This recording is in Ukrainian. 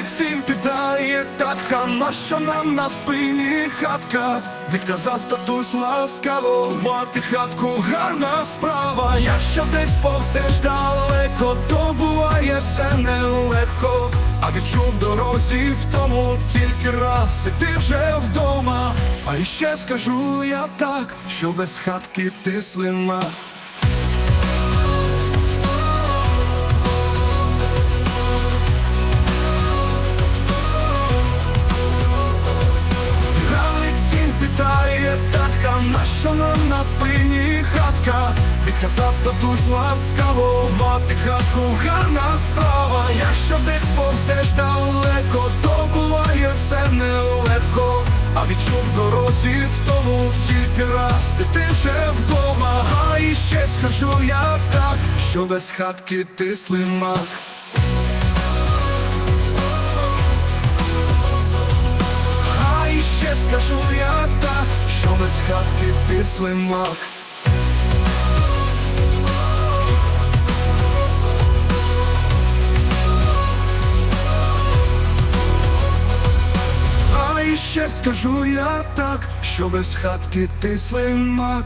Галик всім піддає татка, на що нам на спині хатка. Відказав татусь ласкаво, мати хатку гарна справа. Якщо десь повсеш далеко, то буває це нелегко. А відчув дорозі в тому тільки раз, і ти вже вдома. А іще скажу я так, що без хатки ти слима. Відказав татусь ласкаво, мати хатку гарна справа. Якщо десь повсеш далеко, то буває це нелегко. А відчув дорозі в тому тільки раз, і ти вже вдома. А іще скажу я так, що без хатки ти слимак. А іще скажу я так, що без хатки ти слимак. А іще скажу я так, що без хатки ти слимак.